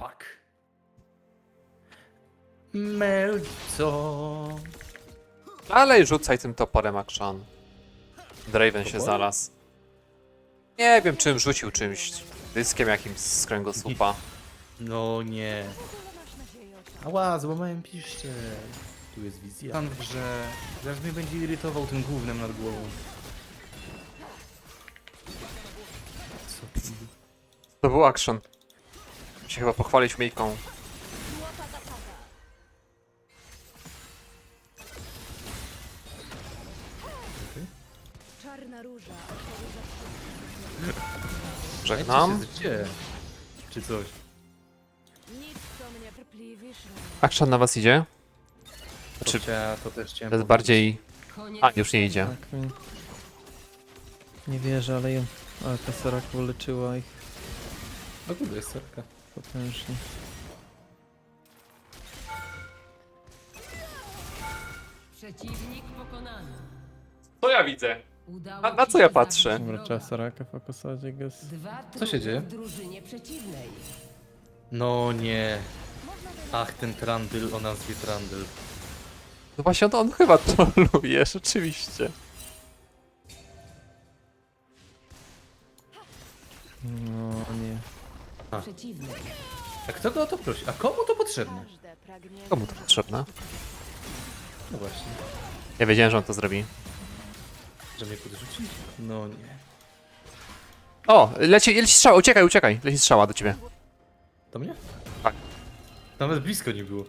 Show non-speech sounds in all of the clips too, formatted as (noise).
Fuck. Melco. Ale rzucaj tym toporem, Akshan. Draven się Toporem? znalazł. Nie wiem, czym rzucił czymś. Dyskiem jakimś z kręgosłupa. (laughs) No nie. Ała, złamałem piszcze. Tu jest wizja. Pan w grze. Zaraz mnie będzie irytował tym głównym nad głową. Co ty? To był Akshan. Się chyba pochwalić miejką. Czarna róża. Żegnam. Gdzie? Czy coś? Nic co mnie prpliwisz. Akshan na was idzie? To, Znaczy, chcia, to też chciałem To jest powiedzieć. bardziej... A, już nie idzie. Tak, mi- nie wierzę, ale ją. Ale ta Soraka uleczyła ich O kurde, jest serka. Potężnie. Przeciwnik pokonany. To ja widzę. Udało Na- na ci co się ja zabić patrzę? Dobra, wroga. trzeba Sorakę fokusować, jak jest. Dwa Co się trupy dzieje? w drużynie przeciwnej. No nie. Ach, ten Trandil o nazwie Trandil. No właśnie, on, on chyba troluje, rzeczywiście. No nie. A. A kto go o to prosi? A komu to potrzebne? Każde pragnienie. Komu to potrzebne? No właśnie. Ja wiedziałem, że on to zrobi. Że mnie podrzucić? No nie. O, leci, leci strzała, uciekaj, uciekaj. Leci strzała do ciebie. To mnie? Tak. Nawet blisko nie było.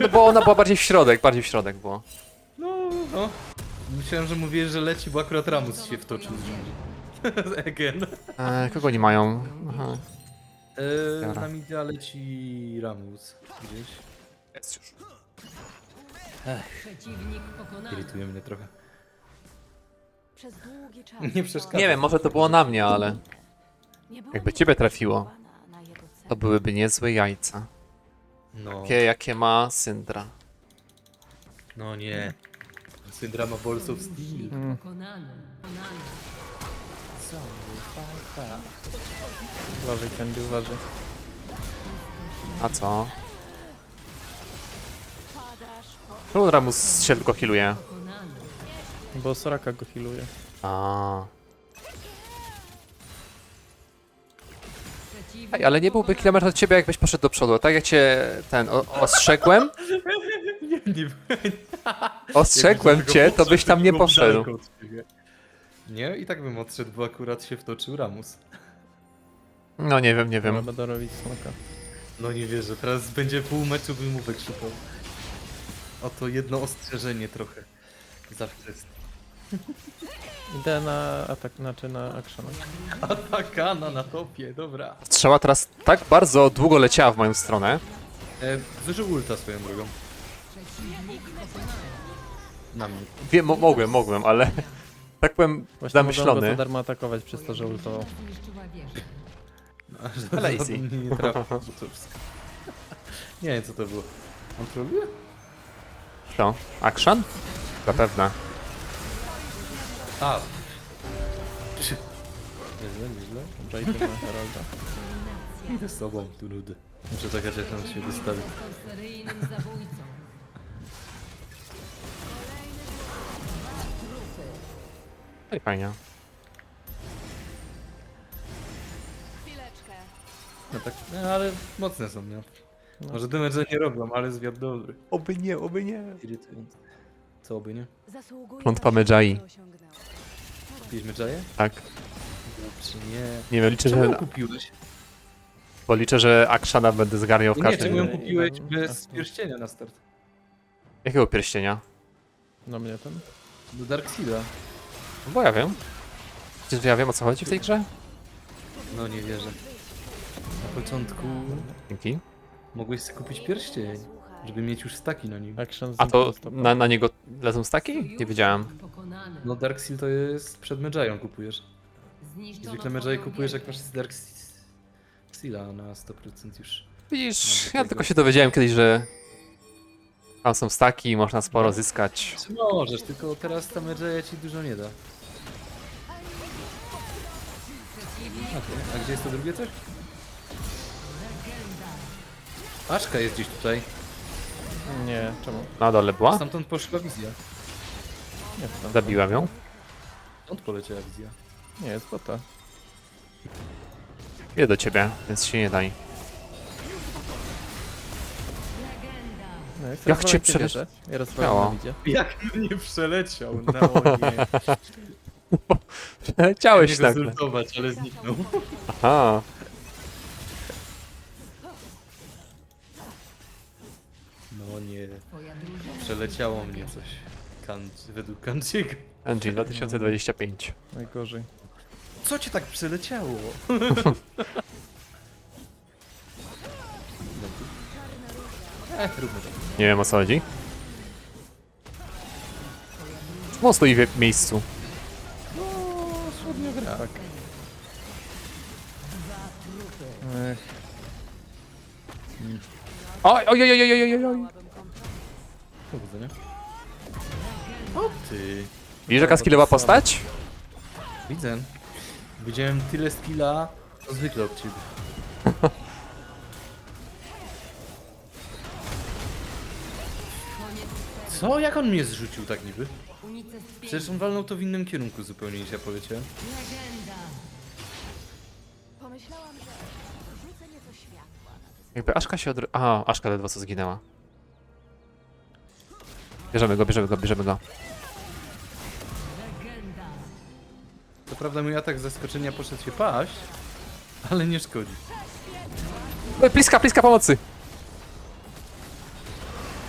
No bo ona była bardziej w środek, bardziej w środek było. No, no. Myślałem, że mówię, że leci, bo akurat Ramus się wtoczył z. Again. (laughs) E, kogo nie mają? Aha. Eee, Dobra. na media leci Ramus gdzieś. Jest już. Przeciwnik pokonany. Irytuje mnie trochę. Przez długi czas. Nie przeszkadza. Nie wiem, może to było na mnie, ale Nie jakby ciebie trafiło, zdecydowana na jego cel. to byłyby niezłe jajca. No, Takie, jakie ma Syndra. no nie. Syndrama Balls of Steel. Pokonany. Pokonany. Uważaj, Candy, uważaj. A co? Czemu Ramus się tylko healuje? Bo Soraka go healuje. A. Ej, ale nie byłby kilometr od ciebie, jakbyś poszedł do przodu. Tak jak cię ten o, ostrzegłem, (laughs) Nie, nie. ostrzegłem cię, to byś tam nie poszedł. Nie, i tak bym odszedł, bo akurat się wtoczył Ramus. No nie wiem, nie wiem. będę robić smoka. No nie wierzę, teraz będzie pół meczu wymówek szukał. Oto jedno ostrzeżenie trochę. Zawsze (laughs) Idę na atak, znaczy na action. Atakana na topie, dobra. Strzała teraz tak bardzo długo leciała w moją stronę. E, zużył ulta swoją drogą. Na mnie. Wiem, mo mogłem, mogłem, ale tak byłem Właśnie zamyślony. darmo atakować przez to, że ultował. (laughs) Ale easy. (laughs) nie trafił, to wszystko. Nie wiem (laughs) co to było. On troluje? Co? Action? Zapewne. A. Nieźle, nieźle. Idę na Heralda. Idę z sobą, tu nudy. Muszę czekać jak nam się wystawi. No i fajnie. chwileczkę. No tak, no, ale mocne są, nie? No. Może damage nie robią, ale zwiat dobry. Oby nie, oby nie. Co oby, nie? Zasługuje Klątwa na Medjai. osiągnęła. Kupiłeś Medjaye? Tak. Dobrze, nie. Nie wiem, liczę, Czemu ją że, kupiłeś? bo liczę, że Akshana będę zgarniał w Nie, każdym... czemu ją kupiłeś bez nie. pierścienia na start? Jakiego pierścienia? Na mnie ten? Do Darkseida. No bo ja wiem. Przecież ja wiem o co chodzi w tej grze? No nie wierzę. Na początku Dzięki. mogłeś sobie kupić pierścień, żeby mieć już staki na nim. Action A to na, na niego lecą staki? Nie wiedziałem. No Darkseid to jest przed Medjają kupujesz. Zwykle Medjay kupujesz jak masz z Darkseida na 100% już. Widzisz, No, ja tylko się dowiedziałem kiedyś, że tam są staki i można sporo zyskać. Czy Możesz, tylko teraz ta Medjaya ci dużo nie da. A, ty? A gdzie jest to drugie coś? Aszka jest gdzieś tutaj. Nie, czemu? Na dole była? Stamtąd poszła wizja. Nie, tam. Zabiłem ją. Stąd poleciała wizja. Nie, jest bota. Idę do ciebie, więc się nie daj. Legenda. No, Jak cię przele- wieżę. Ja rozwalam Miało. Jak mnie przeleciał, no (laughs) nie. (laughs) Chciałeś go zultować, ale zniknął. Aha. No nie, przeleciało mnie coś. Kan według Kanciego. Engine 2025. Najgorzej. Co cię tak przeleciało? Ech, róbmy to. Nie wiem o co chodzi. On stoi w miejscu? Gra. Tak. Ech, Oj, oj, oj, oj, oj, oj, oj. Powodzenia. O ty. Widzisz jaka skillowa postać? Widzę. Widziałem tyle skilla, co zwykle od ciebie. (laughs) Co? Jak on mnie zrzucił tak niby? Przecież on walnął to w innym kierunku zupełnie niż ja poleciałem. Legenda. Pomyślałam, że rzucę nieco światła na Jakby Aszka się odro... A, Aszka ledwo co zginęła. Bierzemy go, bierzemy go, bierzemy go. Legenda. To prawda mój atak z zaskoczenia poszedł się paść, ale nie szkodzi. Oj, Pliska, pliska pomocy!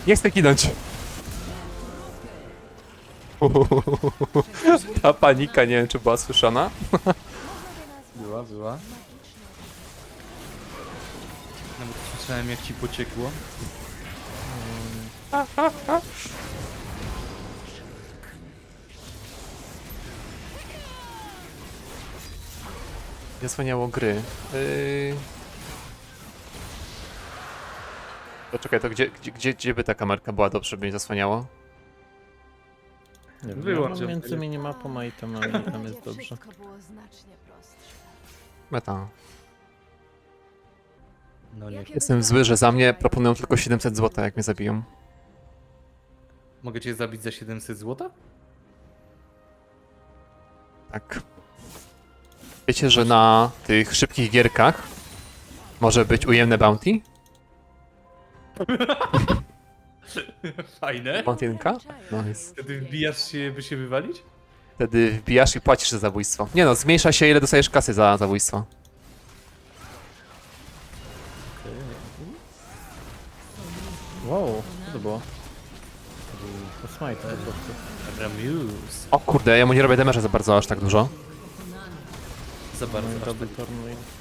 Nie chcę ginąć. (laughs) Ta panika, nie wiem czy była słyszana. Była, była. Nawet słyszałem jak ci pociekło. Zasłaniało gry. Yy... To czekaj, to gdzie, gdzie, gdzie, gdzie by ta kamerka była dobrze, by mnie zasłaniało? Nie wiem, Wyłącz no, ją. między minimapą a itemami tam jest dobrze. Wszystko było znacznie prostsze. Meta. No nie. Jestem zły, że za mnie proponują tylko 700 zł, jak mnie zabiją. Mogę cię zabić za 700 zł? Tak. Wiecie, że na tych szybkich gierkach może być ujemne bounty? (laughs) (laughs) Fajne. Bountinka? No jest. Wtedy wbijasz się, by się wywalić? Wtedy wbijasz i płacisz za zabójstwo. Nie no, zmniejsza się ile dostajesz kasy za zabójstwo. Wow, co to było? To smite po prostu. Ramuse. O kurde, ja mu nie robię demerza za bardzo, aż tak dużo. Za bardzo. No i aż double tak. tornado.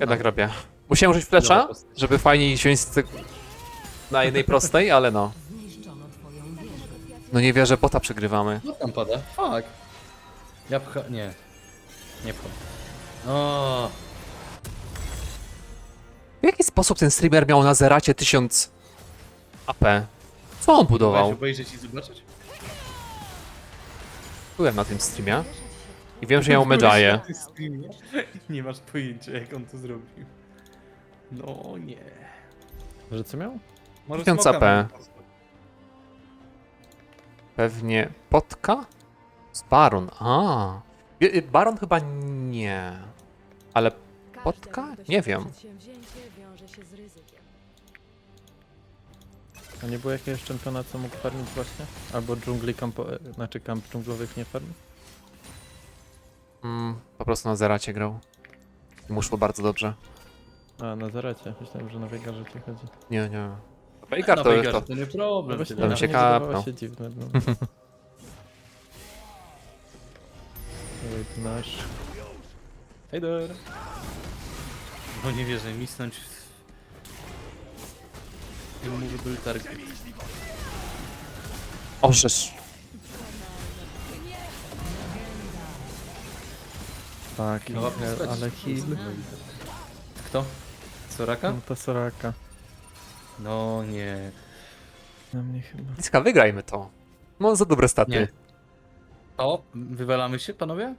Jednak robię. Musiałem użyć postać. żeby fajniej wziąć z tego- na jednej prostej, ale no. Zniszczono twoją wieżę. No nie wierzę, bota przegrywamy. No tam pada. Fuck. Ja pcha... Nie. Nie pcham. O, W jaki sposób ten streamer miał na zeracie 1000 AP? Co on Weź budował? obejrzeć i zobaczyć? Byłem na tym streamie i wiem, że ja Medjaję. (laughs) (laughs) Nie masz pojęcia jak on to zrobił. No nie. Że co miał? Może 1000 smoka AP. Pewnie Potka? Z Baron, a. Wie- y, Baron chyba nie. Ale Potka? Nie wiem. Przedsięwzięcie wiąże się z ryzykiem. A nie było jakiegoś czempiona, co mógł farmić właśnie? Albo dżungli kampo... znaczy kamp dżunglowych nie farmi? Mm, po prostu na zeracie grał. I mu szło bardzo dobrze. A, na zaracie. Myślałem, że na Wiegarze ci chodzi. Nie, nie. Na Veigar to, to, to nie problem. właśnie tyle. mi się nie wydawało kapnął. się dziwne, no. Wait, nasz. Hejder. No nie wierzę, misnąć w... Immovable target. Orzesz. Tak, No, ładnie ale stracić. heal. Kto? Soraka? No to Soraka. No nie. Na mnie chyba. Bliska, wygrajmy to. No za dobre staty. Nie. O, wywalamy się, panowie?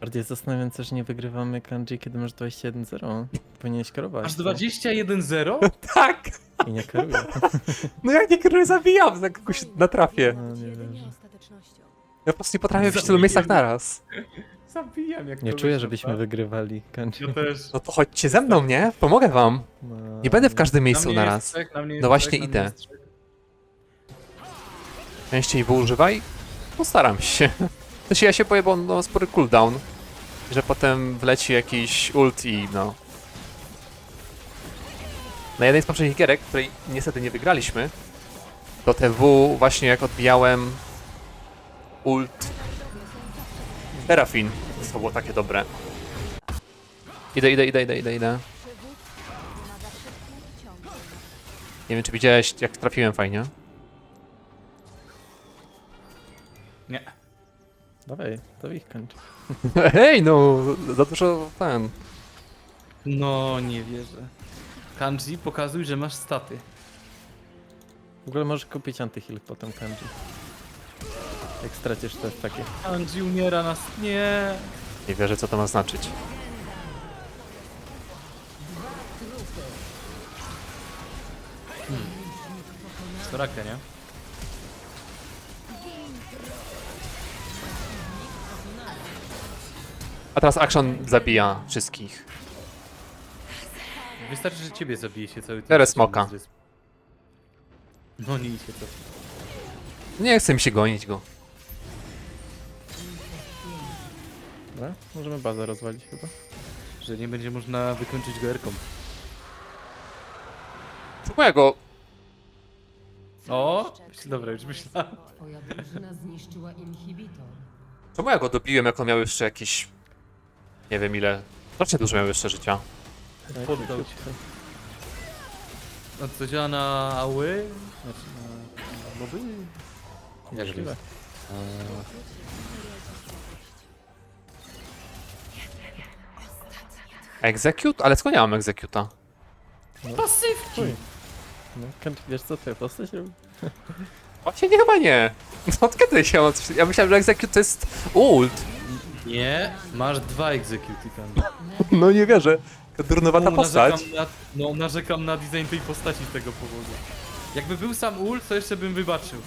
Bardziej zastanawiające, że nie wygrywamy kanji, kiedy masz 21-0. Powinieneś kierować. Aż co? 21-0? (laughs) Tak! I nie kieruję. (laughs) No jak nie kieruję, zabijam, za kogoś natrafię. No, nie wierzę. Ja po prostu nie potrafię być w tylu miejscach naraz. Zabijam, jak Nie czuję, żebyśmy tak? wygrywali kanji. Ja też. No to chodźcie ze mną, nie? Pomogę wam. No, Nie będę w każdym Na miejscu trzech, na mnie jest No właśnie trzech, na idę. mnie jest trzech. Częściej używaj. Postaram się. Znaczy ja się boję, bo on ma spory cooldown. Że potem wleci jakiś ult i no. Na jednej z poprzednich gierek, której niestety nie wygraliśmy, do TW właśnie jak odbijałem ult Serafin. To było takie dobre. Idę, idę, idę, idę, idę, idę. Nie wiem, czy widziałeś, jak trafiłem fajnie. Nie. Dawaj, to ich kanji. (laughs) Hej, no, za dużo ten. No, nie wierzę. Kanji, pokazuj, że masz staty. W ogóle możesz kupić antyheal potem kanji. Jak stracisz to jest takie. Kanji umiera nas. Nie. Nie wierzę, co to ma znaczyć. Soraka, nie? A teraz Action zabija wszystkich. Wystarczy, że ciebie zabije się cały Biorę czas. smoka. No nie idźcie to. Nie chce mi się gonić go. Dobra? Możemy bazę rozwalić chyba. Że nie będzie można wykończyć go erką. Czemu ja go... O! Dobra, już myślałem. Twoja drużyna zniszczyła inhibitor. Czemu ja go dobiłem, jak on miał jeszcze jakieś... Nie wiem ile... Znacznie dużo miał jeszcze życia. Daj, Poddał kup, się. kup. A to działa na ały? Znaczy na... na moby? Jak Możliwe. Execute? Ale skąd ja mam Executa? Pasywki! Chuj. No, wiesz co twoja postać robi? Właśnie nie, chyba nie. Od kiedy się mam coś... Ja myślałem, że Execute to jest ult. Nie, masz dwa executy tam. No nie wierzę. Taka Durnowata No, postać. narzekam na, no, narzekam na design tej postaci z tego powodu. Jakby był sam ult, to jeszcze bym wybaczył.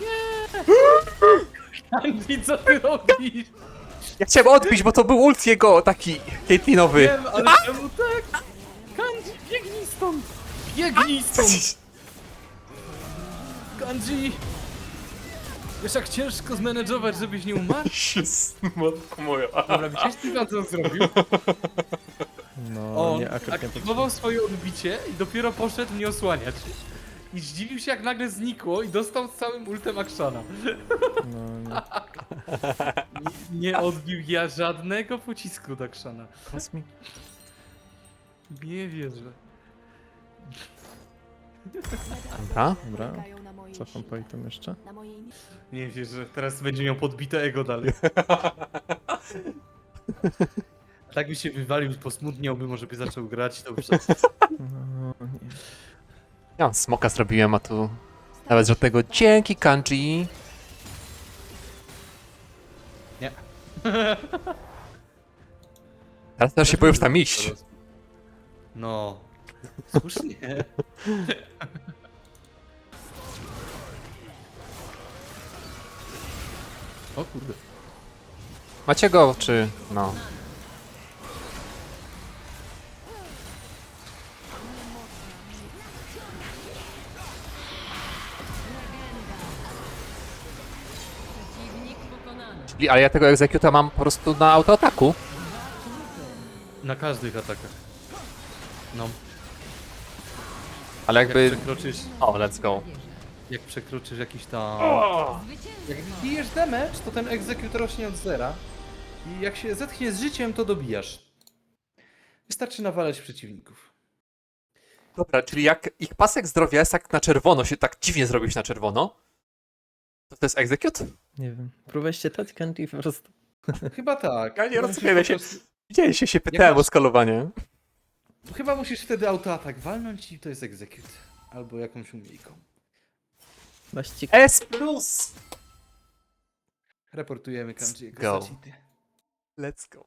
Nie! (gasps) Andy, co ty robisz? Ja chciałem odbić, bo to był ult jego taki Caitlinowy. Wiem, ale czemu tak? Kanji, biegnij stąd! Biegnij stąd! Kanji! Wiesz jak ciężko zmenedżować, żebyś nie umarł? (laughs) Matko moja. Dobra, widzisz ty co on zrobił? No, On nie, akurat nie aktywował swoje odbicie i dopiero poszedł mnie osłaniać. I zdziwił się jak nagle znikło i dostał z całym ultem Akshana. No, nie. (laughs) Nie, nie odbił ja żadnego pocisku od Akshana. Nie wierzę. Dobra. Dobra. Cofam po sile, item jeszcze. Nie wierzę, teraz będzie miał podbite ego dalej. (laughs) tak by się wywalił, posmutniałby, może by zaczął grać, to już... No, nie. Ja smoka zrobiłem, a tu nawet żadnego dzięki kanji. Nie. (laughs) Teraz też się boję już tam iść. No. Słusznie. (laughs) O kurde. Macie go, czy... no. Czyli, ale ja tego Executa mam po prostu na autoataku. Na każdych atakach. No, Ale jak jakby... przekroczysz, O, let's go. jak przekroczysz jakiś tam... Jak bijesz damage, to ten execute rośnie od zera. I jak się zetchnie z życiem, to dobijasz. Wystarczy nawalać przeciwników. Dobra, czyli jak ich pasek zdrowia jest tak na czerwono, się tak dziwnie zrobił się na czerwono, to to jest Execute? Nie wiem. Próbowałeś czytać kanji po prostu. (laughs) Chyba tak. Ja nie rozumiem, po się- prostu- Widzieliście, się pytałem masz- o skalowanie. Chyba musisz wtedy autoatak walnąć i to jest execute. Albo jakąś umiejką. Ścig. S plus! Reportujemy Kanji jako Go. Let's go.